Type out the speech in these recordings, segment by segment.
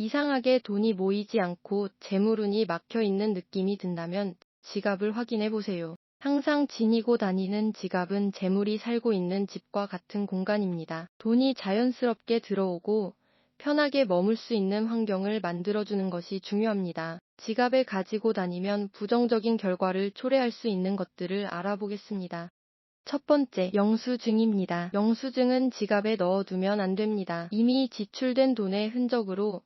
이상하게 돈이 모이지 않고 재물운이 막혀 있는 느낌이 든다면 지갑을 확인해 보세요. 항상 지니고 다니는 지갑은 재물이 살고 있는 집과 같은 공간입니다. 돈이 자연스럽게 들어오고 편하게 머물 수 있는 환경을 만들어주는 것이 중요합니다. 지갑을 가지고 다니면 부정적인 결과를 초래할 수 있는 것들을 알아보겠습니다. 첫 번째, 영수증입니다. 영수증은 지갑에 넣어두면 안 됩니다. 이미 지출된 돈의 흔적으로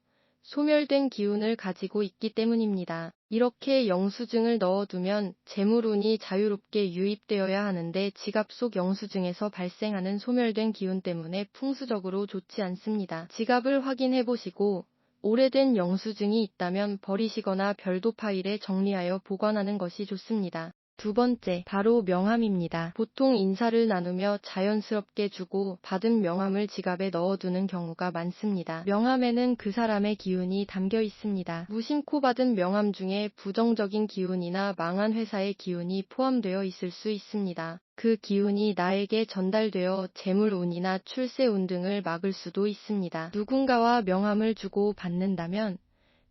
소멸된 기운을 가지고 있기 때문입니다. 이렇게 영수증을 넣어두면 재물운이 자유롭게 유입되어야 하는데 지갑 속 영수증에서 발생하는 소멸된 기운 때문에 풍수적으로 좋지 않습니다. 지갑을 확인해 보시고 오래된 영수증이 있다면 버리시거나 별도 파일에 정리하여 보관하는 것이 좋습니다. 두 번째, 바로 명함입니다. 보통 인사를 나누며 자연스럽게 주고 받은 명함을 지갑에 넣어두는 경우가 많습니다. 명함에는 그 사람의 기운이 담겨 있습니다. 무심코 받은 명함 중에 부정적인 기운이나 망한 회사의 기운이 포함되어 있을 수 있습니다. 그 기운이 나에게 전달되어 재물운이나 출세운 등을 막을 수도 있습니다. 누군가와 명함을 주고 받는다면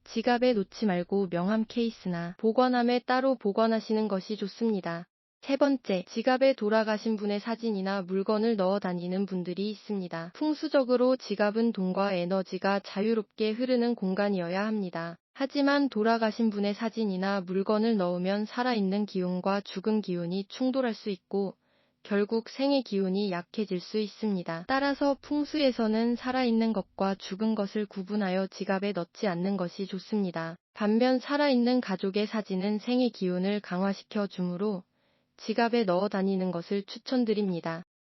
지갑에 놓지 말고 명함 케이스나 보관함에 따로 보관하시는 것이 좋습니다. 세 번째, 지갑에 돌아가신 분의 사진이나 물건을 넣어 다니는 분들이 있습니다. 풍수적으로 지갑은 돈과 에너지가 자유롭게 흐르는 공간이어야 합니다. 하지만 돌아가신 분의 사진이나 물건을 넣으면 살아있는 기운과 죽은 기운이 충돌할 수 있고 결국 생의 기운이 약해질 수 있습니다. 따라서 풍수에서는 살아있는 것과 죽은 것을 구분하여 지갑에 넣지 않는 것이 좋습니다. 반면 살아있는 가족의 사진은 생의 기운을 강화시켜 주므로 지갑에 넣어 다니는 것을 추천드립니다.